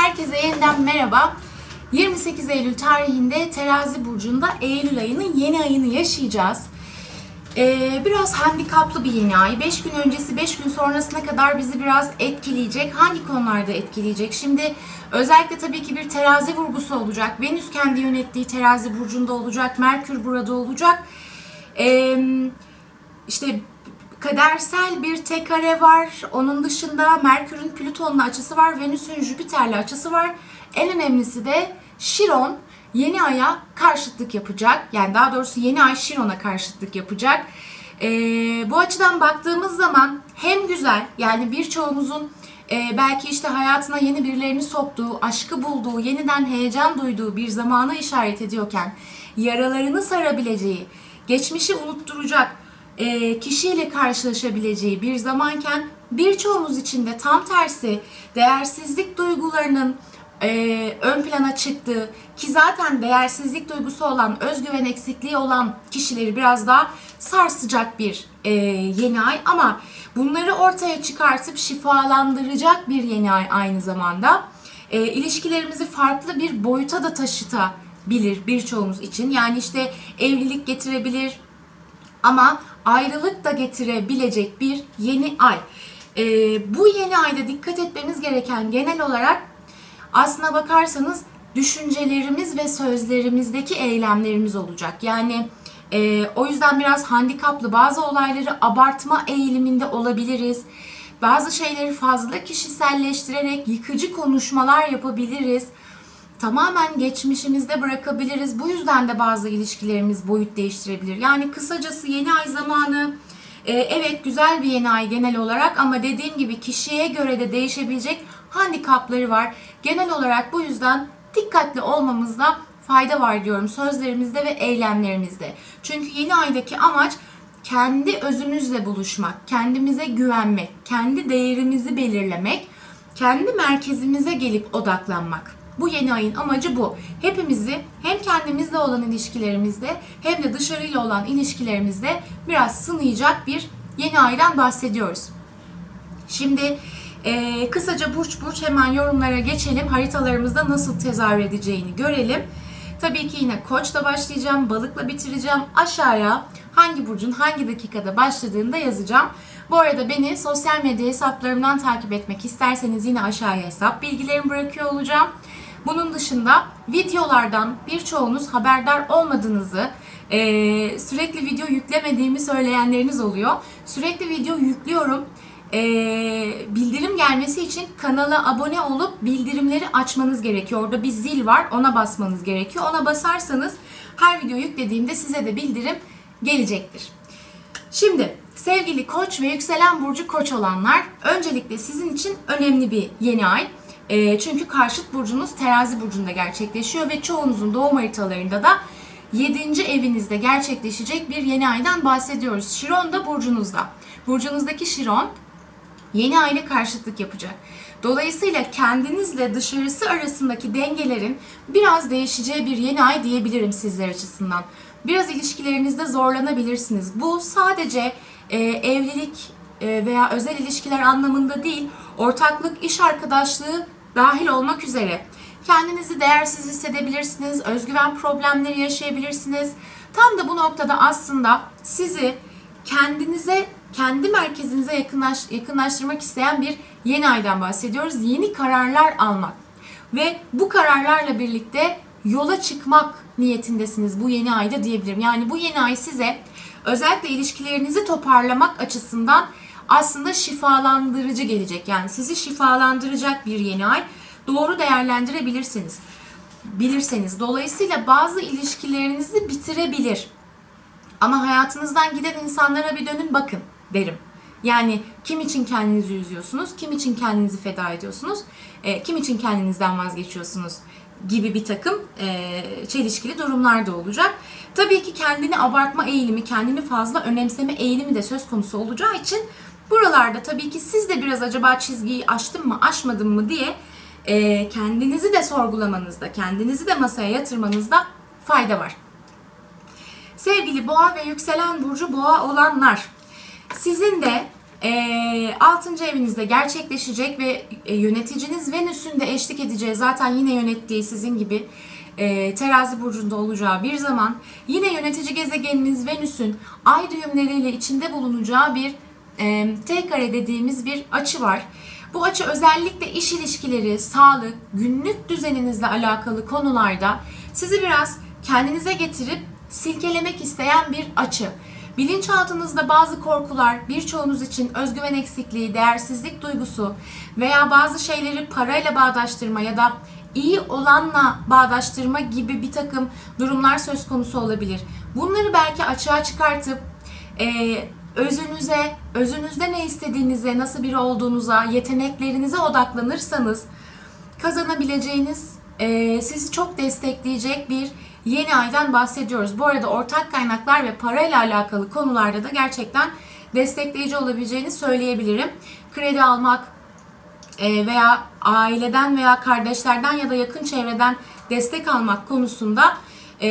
Herkese yeniden merhaba. 28 Eylül tarihinde Terazi Burcu'nda Eylül ayının yeni ayını yaşayacağız. Ee, biraz handikaplı bir yeni ay. 5 gün öncesi 5 gün sonrasına kadar bizi biraz etkileyecek. Hangi konularda etkileyecek? Şimdi özellikle tabii ki bir terazi vurgusu olacak. Venüs kendi yönettiği terazi burcunda olacak. Merkür burada olacak. Ee, işte kadersel bir tek kare var. Onun dışında Merkür'ün Plüton'la açısı var. Venüs'ün Jüpiter'le açısı var. En önemlisi de Şiron yeni aya karşıtlık yapacak. Yani daha doğrusu yeni ay Şiron'a karşıtlık yapacak. Ee, bu açıdan baktığımız zaman hem güzel yani birçoğumuzun e, belki işte hayatına yeni birilerini soktuğu, aşkı bulduğu, yeniden heyecan duyduğu bir zamana işaret ediyorken yaralarını sarabileceği, geçmişi unutturacak, e, kişiyle karşılaşabileceği bir zamanken birçoğumuz için de tam tersi değersizlik duygularının e, ön plana çıktığı ki zaten değersizlik duygusu olan, özgüven eksikliği olan kişileri biraz daha sarsacak bir e, yeni ay ama bunları ortaya çıkartıp şifalandıracak bir yeni ay aynı zamanda. E, ilişkilerimizi farklı bir boyuta da taşıtabilir birçoğumuz için. Yani işte evlilik getirebilir, ama ayrılık da getirebilecek bir yeni ay. Ee, bu yeni ayda dikkat etmemiz gereken genel olarak aslına bakarsanız düşüncelerimiz ve sözlerimizdeki eylemlerimiz olacak. Yani e, o yüzden biraz handikaplı bazı olayları abartma eğiliminde olabiliriz. Bazı şeyleri fazla kişiselleştirerek yıkıcı konuşmalar yapabiliriz tamamen geçmişimizde bırakabiliriz. Bu yüzden de bazı ilişkilerimiz boyut değiştirebilir. Yani kısacası yeni ay zamanı e, evet güzel bir yeni ay genel olarak ama dediğim gibi kişiye göre de değişebilecek handikapları var. Genel olarak bu yüzden dikkatli olmamızda fayda var diyorum sözlerimizde ve eylemlerimizde. Çünkü yeni aydaki amaç kendi özümüzle buluşmak, kendimize güvenmek, kendi değerimizi belirlemek, kendi merkezimize gelip odaklanmak. Bu yeni ayın amacı bu. Hepimizi hem kendimizle olan ilişkilerimizde hem de dışarıyla olan ilişkilerimizde biraz sınayacak bir yeni aydan bahsediyoruz. Şimdi e, kısaca burç burç hemen yorumlara geçelim. Haritalarımızda nasıl tezahür edeceğini görelim. Tabii ki yine koçla başlayacağım, balıkla bitireceğim. Aşağıya hangi burcun hangi dakikada başladığını da yazacağım. Bu arada beni sosyal medya hesaplarımdan takip etmek isterseniz yine aşağıya hesap bilgilerimi bırakıyor olacağım. Bunun dışında videolardan birçoğunuz haberdar olmadığınızı, e, sürekli video yüklemediğimi söyleyenleriniz oluyor. Sürekli video yüklüyorum. E, bildirim gelmesi için kanala abone olup bildirimleri açmanız gerekiyor. Orada bir zil var, ona basmanız gerekiyor. Ona basarsanız her video yüklediğimde size de bildirim gelecektir. Şimdi sevgili koç ve yükselen burcu koç olanlar öncelikle sizin için önemli bir yeni ay. E, çünkü karşıt burcunuz terazi burcunda gerçekleşiyor ve çoğunuzun doğum haritalarında da 7. evinizde gerçekleşecek bir yeni aydan bahsediyoruz. Şiron da burcunuzda. Burcunuzdaki Şiron yeni ayla karşıtlık yapacak. Dolayısıyla kendinizle dışarısı arasındaki dengelerin biraz değişeceği bir yeni ay diyebilirim sizler açısından. Biraz ilişkilerinizde zorlanabilirsiniz. Bu sadece e, evlilik e, veya özel ilişkiler anlamında değil, ortaklık, iş arkadaşlığı dahil olmak üzere. Kendinizi değersiz hissedebilirsiniz, özgüven problemleri yaşayabilirsiniz. Tam da bu noktada aslında sizi kendinize, kendi merkezinize yakınlaş, yakınlaştırmak isteyen bir yeni aydan bahsediyoruz. Yeni kararlar almak ve bu kararlarla birlikte yola çıkmak niyetindesiniz bu yeni ayda diyebilirim. Yani bu yeni ay size özellikle ilişkilerinizi toparlamak açısından aslında şifalandırıcı gelecek. Yani sizi şifalandıracak bir yeni ay. Doğru değerlendirebilirsiniz. Bilirseniz. Dolayısıyla bazı ilişkilerinizi bitirebilir. Ama hayatınızdan giden insanlara bir dönün bakın derim. Yani kim için kendinizi üzüyorsunuz, kim için kendinizi feda ediyorsunuz, e, kim için kendinizden vazgeçiyorsunuz gibi bir takım e, çelişkili durumlar da olacak. Tabii ki kendini abartma eğilimi, kendini fazla önemseme eğilimi de söz konusu olacağı için buralarda tabii ki siz de biraz acaba çizgiyi aştım mı, aşmadım mı diye e, kendinizi de sorgulamanızda, kendinizi de masaya yatırmanızda fayda var. Sevgili boğa ve yükselen burcu boğa olanlar, sizin de E, 6. evinizde gerçekleşecek ve e, yöneticiniz Venüs'ün de eşlik edeceği zaten yine yönettiği sizin gibi e, terazi burcunda olacağı bir zaman yine yönetici gezegeniniz Venüs'ün ay düğümleriyle içinde bulunacağı bir T kare dediğimiz bir açı var. Bu açı özellikle iş ilişkileri, sağlık, günlük düzeninizle alakalı konularda sizi biraz kendinize getirip silkelemek isteyen bir açı. Bilinçaltınızda bazı korkular, birçoğunuz için özgüven eksikliği, değersizlik duygusu veya bazı şeyleri parayla bağdaştırma ya da iyi olanla bağdaştırma gibi bir takım durumlar söz konusu olabilir. Bunları belki açığa çıkartıp e, özünüze, özünüzde ne istediğinize, nasıl biri olduğunuza, yeteneklerinize odaklanırsanız kazanabileceğiniz, e, sizi çok destekleyecek bir yeni aydan bahsediyoruz. Bu arada ortak kaynaklar ve parayla alakalı konularda da gerçekten destekleyici olabileceğini söyleyebilirim. Kredi almak, e, veya aileden veya kardeşlerden ya da yakın çevreden destek almak konusunda e,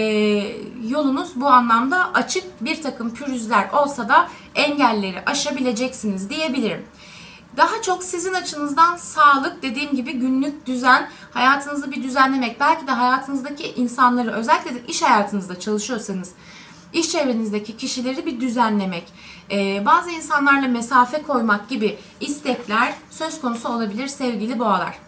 yolunuz bu anlamda açık bir takım pürüzler olsa da engelleri aşabileceksiniz diyebilirim. Daha çok sizin açınızdan sağlık dediğim gibi günlük düzen, hayatınızı bir düzenlemek, belki de hayatınızdaki insanları özellikle de iş hayatınızda çalışıyorsanız iş çevrenizdeki kişileri bir düzenlemek, e, bazı insanlarla mesafe koymak gibi istekler söz konusu olabilir sevgili boğalar.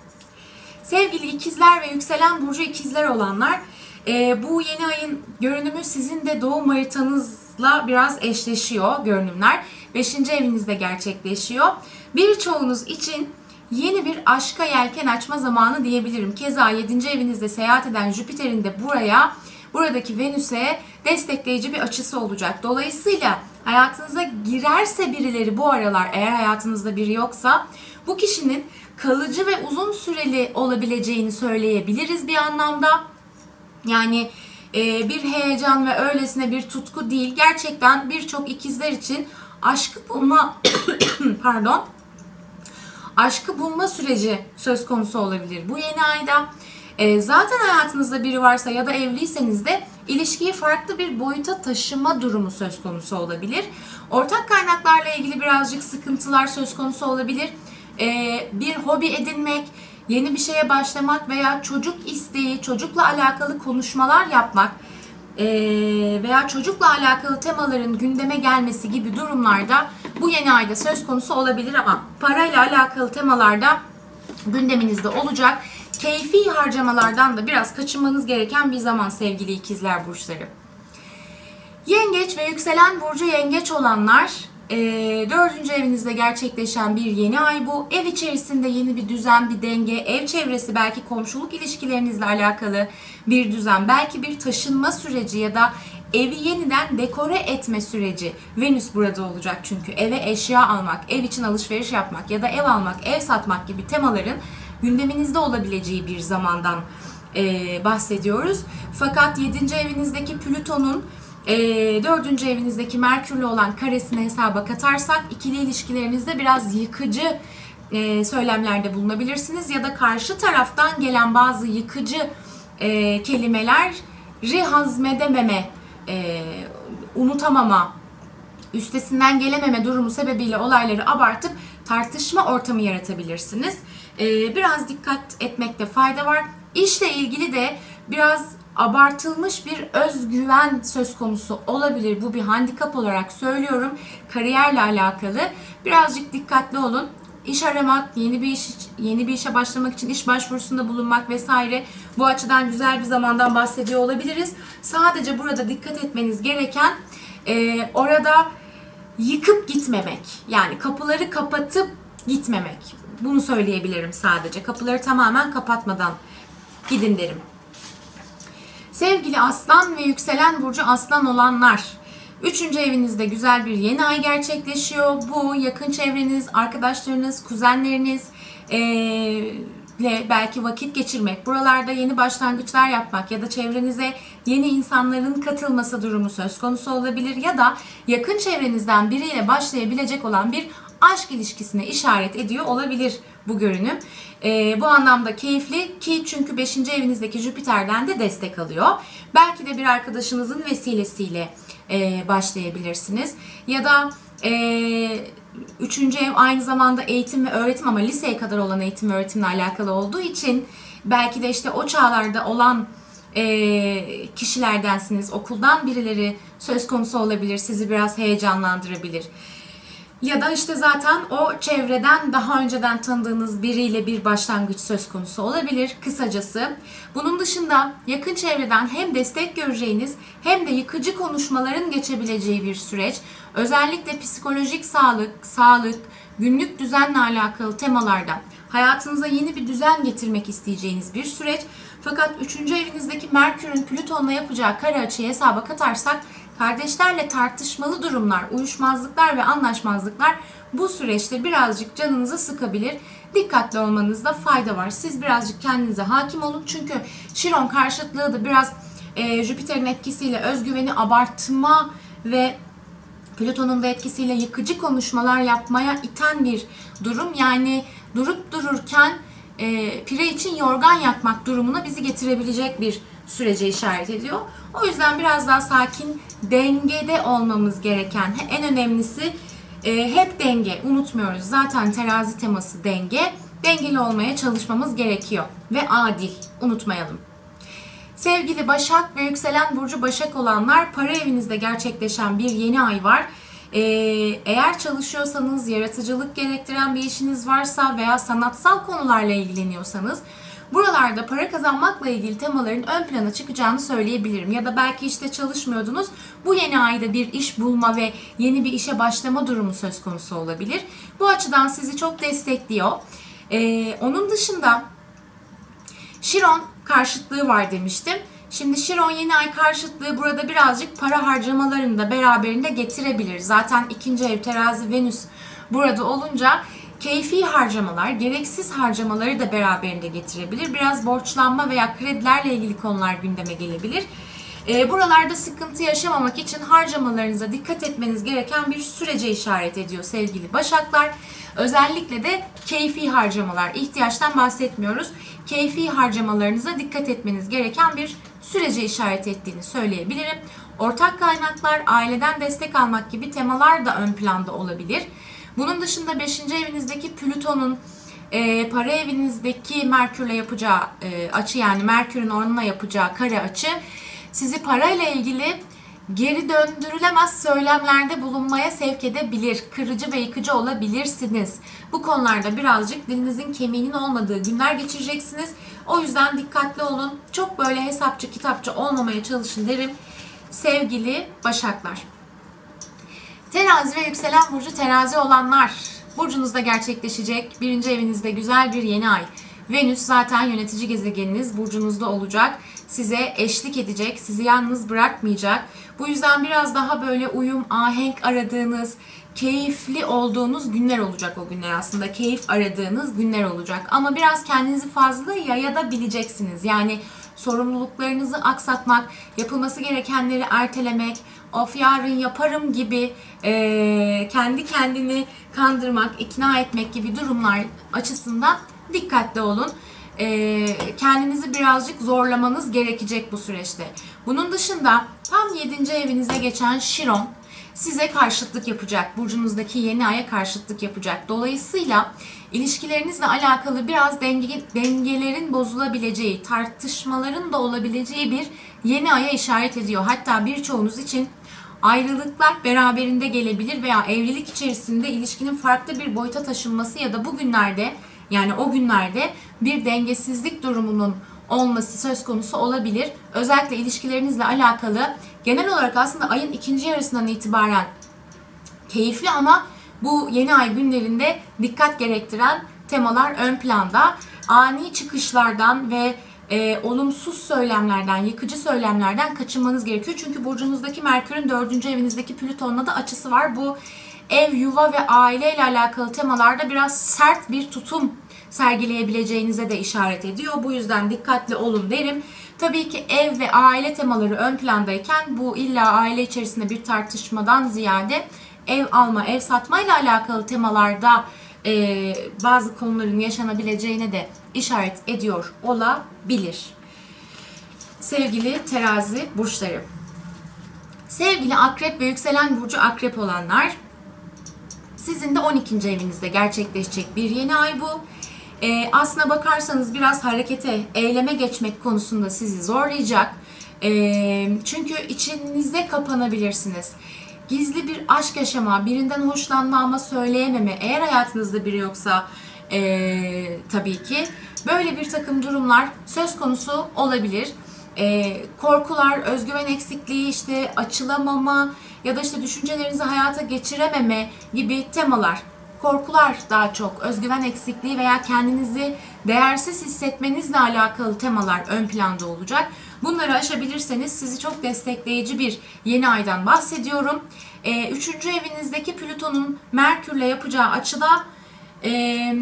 Sevgili ikizler ve yükselen burcu ikizler olanlar, e, bu yeni ayın görünümü sizin de doğum haritanızla biraz eşleşiyor görünümler. Beşinci evinizde gerçekleşiyor. Birçoğunuz için yeni bir aşka yelken açma zamanı diyebilirim. Keza 7. evinizde seyahat eden Jüpiter'in de buraya, buradaki Venüs'e destekleyici bir açısı olacak. Dolayısıyla hayatınıza girerse birileri bu aralar eğer hayatınızda biri yoksa bu kişinin kalıcı ve uzun süreli olabileceğini söyleyebiliriz bir anlamda. Yani e, bir heyecan ve öylesine bir tutku değil. Gerçekten birçok ikizler için aşkı bulma pardon aşkı bulma süreci söz konusu olabilir. Bu yeni ayda e, zaten hayatınızda biri varsa ya da evliyseniz de ilişkiyi farklı bir boyuta taşıma durumu söz konusu olabilir. Ortak kaynaklarla ilgili birazcık sıkıntılar söz konusu olabilir. E, bir hobi edinmek, yeni bir şeye başlamak veya çocuk isteği, çocukla alakalı konuşmalar yapmak e, veya çocukla alakalı temaların gündeme gelmesi gibi durumlarda bu yeni ayda söz konusu olabilir ama parayla alakalı temalarda gündeminizde olacak. Keyfi harcamalardan da biraz kaçınmanız gereken bir zaman sevgili ikizler burçları. Yengeç ve yükselen burcu yengeç olanlar e, dördüncü evinizde gerçekleşen bir yeni ay bu. Ev içerisinde yeni bir düzen, bir denge, ev çevresi belki komşuluk ilişkilerinizle alakalı bir düzen, belki bir taşınma süreci ya da evi yeniden dekore etme süreci. Venüs burada olacak çünkü eve eşya almak, ev için alışveriş yapmak ya da ev almak, ev satmak gibi temaların gündeminizde olabileceği bir zamandan e, bahsediyoruz. Fakat 7. evinizdeki Plüton'un e, 4. evinizdeki Merkür'le olan karesini hesaba katarsak ikili ilişkilerinizde biraz yıkıcı e, söylemlerde bulunabilirsiniz ya da karşı taraftan gelen bazı yıkıcı e, kelimeleri hazmedememe, e, unutamama, üstesinden gelememe durumu sebebiyle olayları abartıp tartışma ortamı yaratabilirsiniz. Ee, biraz dikkat etmekte fayda var. İşle ilgili de biraz abartılmış bir özgüven söz konusu olabilir. Bu bir handikap olarak söylüyorum. Kariyerle alakalı birazcık dikkatli olun. İş aramak, yeni bir iş yeni bir işe başlamak için iş başvurusunda bulunmak vesaire bu açıdan güzel bir zamandan bahsediyor olabiliriz. Sadece burada dikkat etmeniz gereken e, orada yıkıp gitmemek. Yani kapıları kapatıp gitmemek. Bunu söyleyebilirim sadece. Kapıları tamamen kapatmadan gidin derim. Sevgili aslan ve yükselen burcu aslan olanlar. Üçüncü evinizde güzel bir yeni ay gerçekleşiyor. Bu yakın çevreniz, arkadaşlarınız, kuzenleriniz ile belki vakit geçirmek, buralarda yeni başlangıçlar yapmak ya da çevrenize yeni insanların katılması durumu söz konusu olabilir ya da yakın çevrenizden biriyle başlayabilecek olan bir aşk ilişkisine işaret ediyor olabilir bu görünüm. E, bu anlamda keyifli ki çünkü 5. evinizdeki Jüpiter'den de destek alıyor. Belki de bir arkadaşınızın vesilesiyle e, başlayabilirsiniz. Ya da e, üçüncü ev aynı zamanda eğitim ve öğretim ama liseye kadar olan eğitim ve öğretimle alakalı olduğu için belki de işte o çağlarda olan e, kişilerdensiniz. Okuldan birileri söz konusu olabilir. Sizi biraz heyecanlandırabilir. Ya da işte zaten o çevreden daha önceden tanıdığınız biriyle bir başlangıç söz konusu olabilir kısacası. Bunun dışında yakın çevreden hem destek göreceğiniz hem de yıkıcı konuşmaların geçebileceği bir süreç. Özellikle psikolojik sağlık, sağlık, günlük düzenle alakalı temalarda hayatınıza yeni bir düzen getirmek isteyeceğiniz bir süreç. Fakat 3. evinizdeki Merkür'ün Plüton'la yapacağı kare açıyı hesaba katarsak kardeşlerle tartışmalı durumlar, uyuşmazlıklar ve anlaşmazlıklar bu süreçte birazcık canınızı sıkabilir. Dikkatli olmanızda fayda var. Siz birazcık kendinize hakim olun. Çünkü Şiron karşıtlığı da biraz e, Jüpiter'in etkisiyle özgüveni abartma ve Plüton'un da etkisiyle yıkıcı konuşmalar yapmaya iten bir durum. Yani durup dururken e, pire için yorgan yakmak durumuna bizi getirebilecek bir sürece işaret ediyor. O yüzden biraz daha sakin, dengede olmamız gereken en önemlisi e, hep denge. Unutmuyoruz. Zaten terazi teması denge. Dengeli olmaya çalışmamız gerekiyor ve adil. Unutmayalım. Sevgili Başak ve yükselen burcu Başak olanlar para evinizde gerçekleşen bir yeni ay var. Ee, eğer çalışıyorsanız, yaratıcılık gerektiren bir işiniz varsa veya sanatsal konularla ilgileniyorsanız buralarda para kazanmakla ilgili temaların ön plana çıkacağını söyleyebilirim. Ya da belki işte çalışmıyordunuz. Bu yeni ayda bir iş bulma ve yeni bir işe başlama durumu söz konusu olabilir. Bu açıdan sizi çok destekliyor. Ee, onun dışında Şiron karşıtlığı var demiştim. Şimdi Şiron yeni ay karşıtlığı burada birazcık para harcamalarını da beraberinde getirebilir. Zaten ikinci ev terazi Venüs burada olunca keyfi harcamalar, gereksiz harcamaları da beraberinde getirebilir. Biraz borçlanma veya kredilerle ilgili konular gündeme gelebilir. E, buralarda sıkıntı yaşamamak için harcamalarınıza dikkat etmeniz gereken bir sürece işaret ediyor sevgili Başaklar. Özellikle de keyfi harcamalar, ihtiyaçtan bahsetmiyoruz. Keyfi harcamalarınıza dikkat etmeniz gereken bir sürece işaret ettiğini söyleyebilirim. Ortak kaynaklar, aileden destek almak gibi temalar da ön planda olabilir. Bunun dışında 5. evinizdeki Plüton'un e, para evinizdeki Merkür'le yapacağı e, açı yani Merkür'ün onunla yapacağı kare açı sizi parayla ilgili geri döndürülemez söylemlerde bulunmaya sevk edebilir. Kırıcı ve yıkıcı olabilirsiniz. Bu konularda birazcık dilinizin kemiğinin olmadığı günler geçireceksiniz. O yüzden dikkatli olun. Çok böyle hesapçı kitapçı olmamaya çalışın derim. Sevgili Başaklar. Terazi ve yükselen burcu terazi olanlar burcunuzda gerçekleşecek. Birinci evinizde güzel bir yeni ay. Venüs zaten yönetici gezegeniniz burcunuzda olacak. Size eşlik edecek, sizi yalnız bırakmayacak. Bu yüzden biraz daha böyle uyum, ahenk aradığınız, keyifli olduğunuz günler olacak o günler aslında. Keyif aradığınız günler olacak. Ama biraz kendinizi fazla yayadabileceksiniz. Yani sorumluluklarınızı aksatmak, yapılması gerekenleri ertelemek, of yarın yaparım gibi e, kendi kendini kandırmak, ikna etmek gibi durumlar açısından dikkatli olun. E, kendinizi birazcık zorlamanız gerekecek bu süreçte. Bunun dışında tam 7. evinize geçen Şiron size karşıtlık yapacak. Burcunuzdaki yeni aya karşıtlık yapacak. Dolayısıyla ilişkilerinizle alakalı biraz denge, dengelerin bozulabileceği, tartışmaların da olabileceği bir yeni aya işaret ediyor. Hatta birçoğunuz için ayrılıklar beraberinde gelebilir veya evlilik içerisinde ilişkinin farklı bir boyuta taşınması ya da bugünlerde yani o günlerde bir dengesizlik durumunun olması söz konusu olabilir. Özellikle ilişkilerinizle alakalı genel olarak aslında ayın ikinci yarısından itibaren keyifli ama bu yeni ay günlerinde dikkat gerektiren temalar ön planda. Ani çıkışlardan ve e, olumsuz söylemlerden, yıkıcı söylemlerden kaçınmanız gerekiyor. Çünkü burcunuzdaki Merkür'ün dördüncü evinizdeki Plüton'la da açısı var. Bu ev, yuva ve aile ile alakalı temalarda biraz sert bir tutum sergileyebileceğinize de işaret ediyor. Bu yüzden dikkatli olun derim. Tabii ki ev ve aile temaları ön plandayken bu illa aile içerisinde bir tartışmadan ziyade ev alma, ev satma ile alakalı temalarda e, bazı konuların yaşanabileceğine de işaret ediyor olabilir. Sevgili terazi burçları. Sevgili akrep ve yükselen burcu akrep olanlar Sizin de 12. evinizde gerçekleşecek bir yeni ay bu. Ee, aslına bakarsanız biraz harekete, eyleme geçmek konusunda sizi zorlayacak. Ee, çünkü içinizde kapanabilirsiniz. Gizli bir aşk yaşama, birinden hoşlanma ama söyleyememe, eğer hayatınızda biri yoksa ee, tabii ki böyle bir takım durumlar söz konusu olabilir. Ee, korkular, özgüven eksikliği, işte açılamama ya da işte düşüncelerinizi hayata geçirememe gibi temalar korkular daha çok, özgüven eksikliği veya kendinizi değersiz hissetmenizle alakalı temalar ön planda olacak. Bunları aşabilirseniz sizi çok destekleyici bir yeni aydan bahsediyorum. Ee, üçüncü evinizdeki Plüton'un Merkür'le yapacağı açıda e,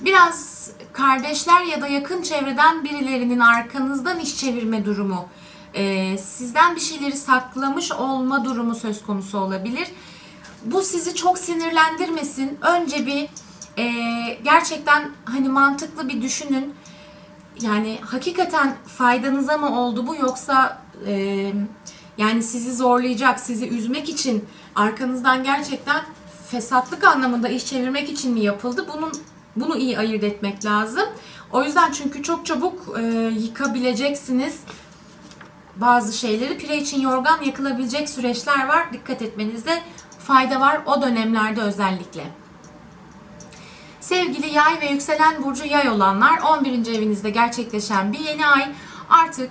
biraz kardeşler ya da yakın çevreden birilerinin arkanızdan iş çevirme durumu, e, sizden bir şeyleri saklamış olma durumu söz konusu olabilir bu sizi çok sinirlendirmesin. Önce bir e, gerçekten hani mantıklı bir düşünün. Yani hakikaten faydanıza mı oldu bu yoksa e, yani sizi zorlayacak, sizi üzmek için arkanızdan gerçekten fesatlık anlamında iş çevirmek için mi yapıldı? Bunun bunu iyi ayırt etmek lazım. O yüzden çünkü çok çabuk e, yıkabileceksiniz bazı şeyleri. Pire için yorgan yakılabilecek süreçler var. Dikkat etmenizde fayda var o dönemlerde özellikle. Sevgili yay ve yükselen burcu yay olanlar 11. evinizde gerçekleşen bir yeni ay artık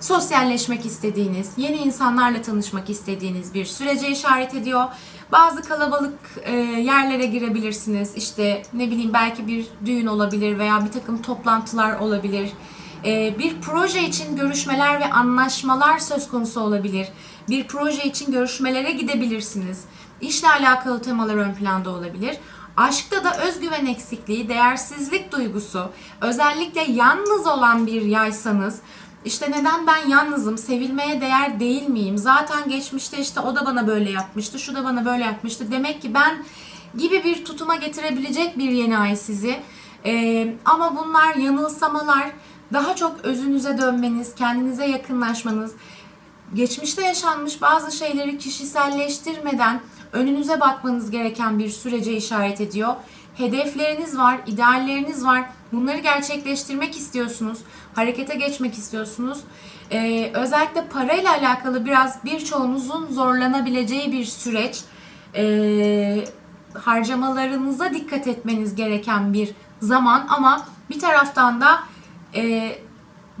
sosyalleşmek istediğiniz, yeni insanlarla tanışmak istediğiniz bir sürece işaret ediyor. Bazı kalabalık e, yerlere girebilirsiniz. İşte ne bileyim belki bir düğün olabilir veya bir takım toplantılar olabilir. E, bir proje için görüşmeler ve anlaşmalar söz konusu olabilir. Bir proje için görüşmelere gidebilirsiniz. İşle alakalı temalar ön planda olabilir. Aşkta da özgüven eksikliği, değersizlik duygusu, özellikle yalnız olan bir yaysanız işte neden ben yalnızım, sevilmeye değer değil miyim? Zaten geçmişte işte o da bana böyle yapmıştı, şu da bana böyle yapmıştı. Demek ki ben gibi bir tutuma getirebilecek bir yeni ay sizi. Ee, ama bunlar yanılsamalar, daha çok özünüze dönmeniz, kendinize yakınlaşmanız, geçmişte yaşanmış bazı şeyleri kişiselleştirmeden önünüze bakmanız gereken bir sürece işaret ediyor. Hedefleriniz var, idealleriniz var. Bunları gerçekleştirmek istiyorsunuz. Harekete geçmek istiyorsunuz. Ee, özellikle parayla alakalı biraz birçoğunuzun zorlanabileceği bir süreç. Ee, harcamalarınıza dikkat etmeniz gereken bir zaman ama bir taraftan da e,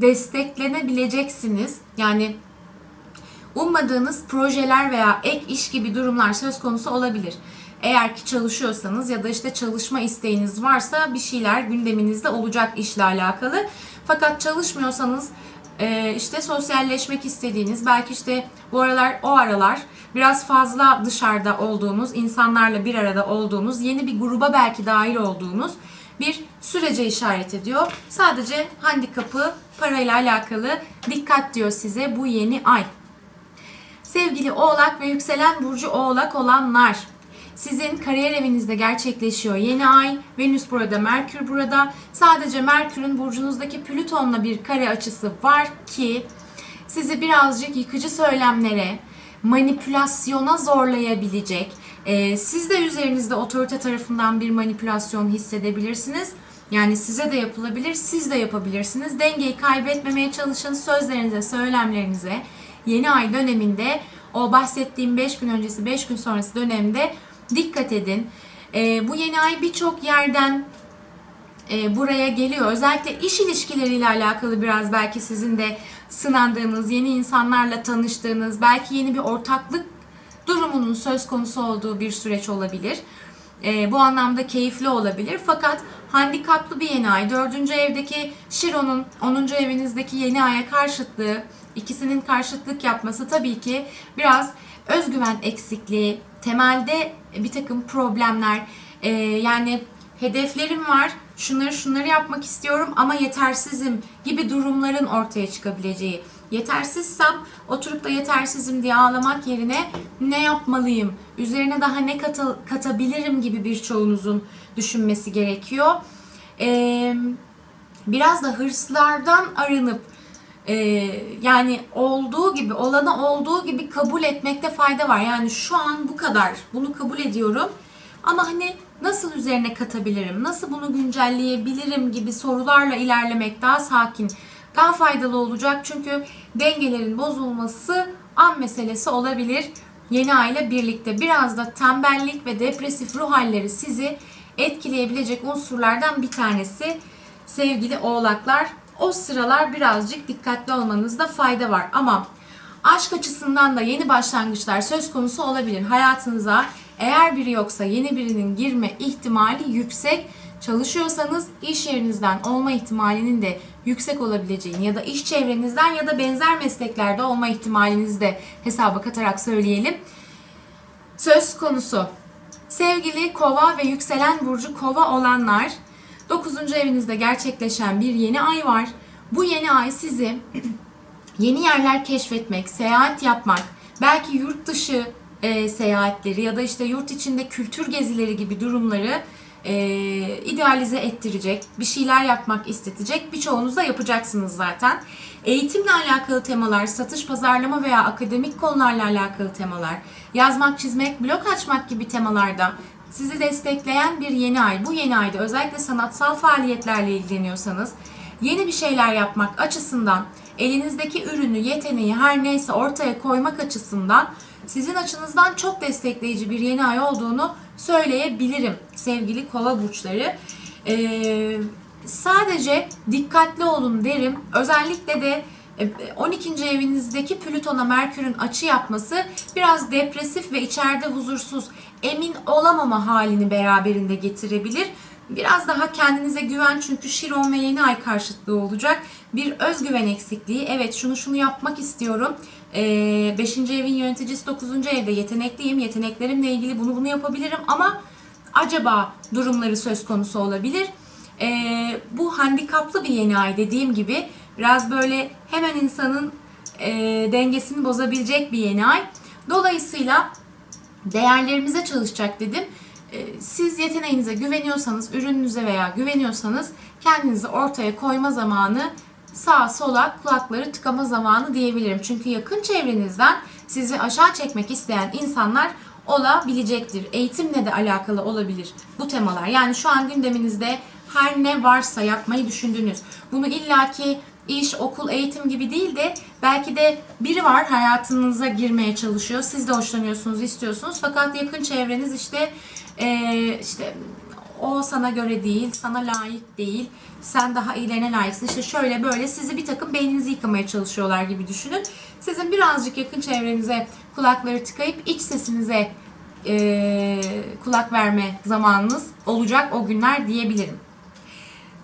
desteklenebileceksiniz. Yani ummadığınız projeler veya ek iş gibi durumlar söz konusu olabilir. Eğer ki çalışıyorsanız ya da işte çalışma isteğiniz varsa bir şeyler gündeminizde olacak işle alakalı. Fakat çalışmıyorsanız e, işte sosyalleşmek istediğiniz, belki işte bu aralar o aralar biraz fazla dışarıda olduğunuz, insanlarla bir arada olduğunuz, yeni bir gruba belki dahil olduğunuz bir sürece işaret ediyor. Sadece handikapı parayla alakalı dikkat diyor size bu yeni ay. Sevgili Oğlak ve yükselen burcu Oğlak olanlar, sizin kariyer evinizde gerçekleşiyor yeni ay. Venüs burada, Merkür burada. Sadece Merkür'ün burcunuzdaki Plüton'la bir kare açısı var ki sizi birazcık yıkıcı söylemlere, manipülasyona zorlayabilecek. Ee, siz de üzerinizde otorite tarafından bir manipülasyon hissedebilirsiniz. Yani size de yapılabilir, siz de yapabilirsiniz. Dengeyi kaybetmemeye çalışın sözlerinize, söylemlerinize. Yeni ay döneminde o bahsettiğim 5 gün öncesi, 5 gün sonrası dönemde dikkat edin. Ee, bu yeni ay birçok yerden e, buraya geliyor. Özellikle iş ilişkileriyle alakalı biraz belki sizin de sınandığınız, yeni insanlarla tanıştığınız, belki yeni bir ortaklık durumunun söz konusu olduğu bir süreç olabilir. E, bu anlamda keyifli olabilir. Fakat handikaplı bir yeni ay. Dördüncü evdeki Şiron'un 10. evinizdeki yeni aya karşıtlığı, ikisinin karşıtlık yapması tabii ki biraz özgüven eksikliği, temelde bir takım problemler, e, yani hedeflerim var, şunları şunları yapmak istiyorum ama yetersizim gibi durumların ortaya çıkabileceği. Yetersizsem oturup da yetersizim diye ağlamak yerine ne yapmalıyım, üzerine daha ne kata, katabilirim gibi birçoğunuzun düşünmesi gerekiyor. Ee, biraz da hırslardan arınıp e, yani olduğu gibi, olanı olduğu gibi kabul etmekte fayda var. Yani şu an bu kadar, bunu kabul ediyorum Ama hani nasıl üzerine katabilirim, nasıl bunu güncelleyebilirim gibi sorularla ilerlemek daha sakin, daha faydalı olacak. Çünkü dengelerin bozulması an meselesi olabilir. Yeni ay ile birlikte biraz da tembellik ve depresif ruh halleri sizi etkileyebilecek unsurlardan bir tanesi sevgili oğlaklar. O sıralar birazcık dikkatli olmanızda fayda var. Ama aşk açısından da yeni başlangıçlar söz konusu olabilir. Hayatınıza eğer biri yoksa yeni birinin girme ihtimali yüksek. Çalışıyorsanız iş yerinizden olma ihtimalinin de yüksek olabileceğini ya da iş çevrenizden ya da benzer mesleklerde olma ihtimalinizi de hesaba katarak söyleyelim. Söz konusu. Sevgili kova ve yükselen burcu kova olanlar 9. evinizde gerçekleşen bir yeni ay var. Bu yeni ay sizi yeni yerler keşfetmek, seyahat yapmak, belki yurt dışı e, seyahatleri ya da işte yurt içinde kültür gezileri gibi durumları e, idealize ettirecek, bir şeyler yapmak istetecek. Birçoğunuz da yapacaksınız zaten. Eğitimle alakalı temalar, satış, pazarlama veya akademik konularla alakalı temalar, yazmak, çizmek, blog açmak gibi temalarda sizi destekleyen bir yeni ay. Bu yeni ayda özellikle sanatsal faaliyetlerle ilgileniyorsanız yeni bir şeyler yapmak açısından elinizdeki ürünü, yeteneği her neyse ortaya koymak açısından sizin açınızdan çok destekleyici bir yeni ay olduğunu söyleyebilirim sevgili kova burçları. Ee, sadece dikkatli olun derim. Özellikle de 12. evinizdeki Plüton'a Merkür'ün açı yapması biraz depresif ve içeride huzursuz, emin olamama halini beraberinde getirebilir. Biraz daha kendinize güven çünkü Şiron ve yeni ay karşıtlığı olacak. Bir özgüven eksikliği. Evet şunu şunu yapmak istiyorum. 5. evin yöneticisi 9. evde yetenekliyim. Yeteneklerimle ilgili bunu bunu yapabilirim ama acaba durumları söz konusu olabilir. Ee, bu handikaplı bir yeni ay dediğim gibi biraz böyle hemen insanın e, dengesini bozabilecek bir yeni ay. Dolayısıyla değerlerimize çalışacak dedim. Ee, siz yeteneğinize güveniyorsanız, ürününüze veya güveniyorsanız kendinizi ortaya koyma zamanı sağa sola kulakları tıkama zamanı diyebilirim. Çünkü yakın çevrenizden sizi aşağı çekmek isteyen insanlar olabilecektir. Eğitimle de alakalı olabilir bu temalar. Yani şu an gündeminizde her ne varsa yapmayı düşündüğünüz. Bunu illaki iş, okul, eğitim gibi değil de belki de biri var hayatınıza girmeye çalışıyor. Siz de hoşlanıyorsunuz, istiyorsunuz. Fakat yakın çevreniz işte ee, işte o sana göre değil, sana layık değil, sen daha iyilerine layıksın. İşte şöyle böyle sizi bir takım beyninizi yıkamaya çalışıyorlar gibi düşünün. Sizin birazcık yakın çevrenize kulakları tıkayıp iç sesinize e, kulak verme zamanınız olacak o günler diyebilirim.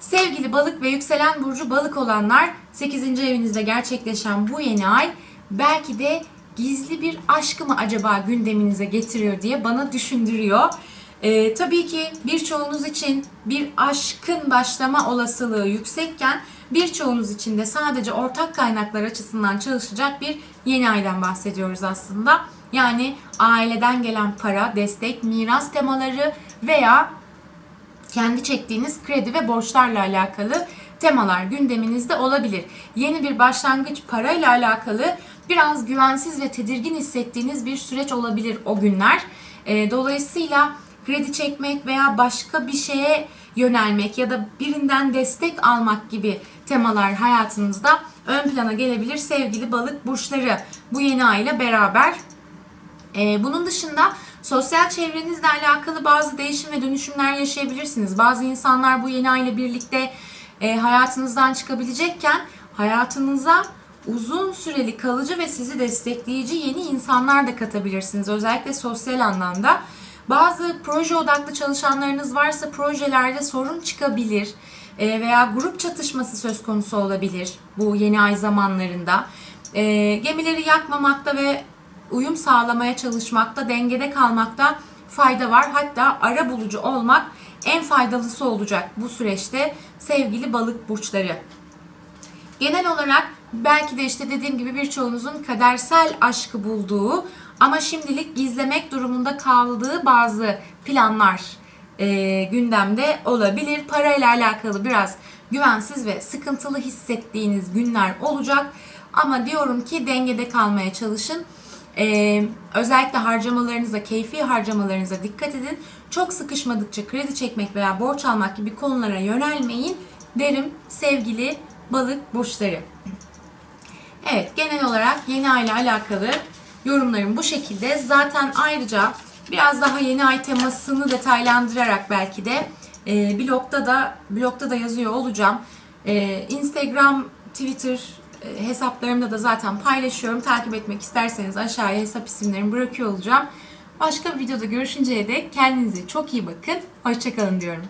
Sevgili balık ve yükselen burcu balık olanlar 8. evinizde gerçekleşen bu yeni ay belki de gizli bir aşkı mı acaba gündeminize getiriyor diye bana düşündürüyor. Ee, tabii ki birçoğunuz için bir aşkın başlama olasılığı yüksekken birçoğunuz için de sadece ortak kaynaklar açısından çalışacak bir yeni aydan bahsediyoruz aslında. Yani aileden gelen para, destek, miras temaları veya kendi çektiğiniz kredi ve borçlarla alakalı temalar gündeminizde olabilir. Yeni bir başlangıç parayla alakalı biraz güvensiz ve tedirgin hissettiğiniz bir süreç olabilir o günler. E, dolayısıyla kredi çekmek veya başka bir şeye yönelmek ya da birinden destek almak gibi temalar hayatınızda ön plana gelebilir sevgili balık burçları bu yeni ay ile beraber. Ee, bunun dışında sosyal çevrenizle alakalı bazı değişim ve dönüşümler yaşayabilirsiniz. Bazı insanlar bu yeni ay ile birlikte e, hayatınızdan çıkabilecekken hayatınıza uzun süreli kalıcı ve sizi destekleyici yeni insanlar da katabilirsiniz. Özellikle sosyal anlamda. Bazı proje odaklı çalışanlarınız varsa projelerde sorun çıkabilir e, veya grup çatışması söz konusu olabilir bu yeni ay zamanlarında. E, gemileri yakmamakta ve uyum sağlamaya çalışmakta, dengede kalmakta fayda var. Hatta ara bulucu olmak en faydalısı olacak bu süreçte sevgili balık burçları. Genel olarak belki de işte dediğim gibi birçoğunuzun kadersel aşkı bulduğu ama şimdilik gizlemek durumunda kaldığı bazı planlar e, gündemde olabilir. Parayla alakalı biraz güvensiz ve sıkıntılı hissettiğiniz günler olacak. Ama diyorum ki dengede kalmaya çalışın. Ee, özellikle harcamalarınıza, keyfi harcamalarınıza dikkat edin. Çok sıkışmadıkça kredi çekmek veya borç almak gibi konulara yönelmeyin derim sevgili balık burçları. Evet, genel olarak yeni ay ile alakalı yorumlarım bu şekilde. Zaten ayrıca biraz daha yeni ay temasını detaylandırarak belki de e, blogda da blogda da yazıyor olacağım. E, Instagram, Twitter hesaplarımda da zaten paylaşıyorum. Takip etmek isterseniz aşağıya hesap isimlerimi bırakıyor olacağım. Başka bir videoda görüşünceye dek kendinize çok iyi bakın. Hoşçakalın diyorum.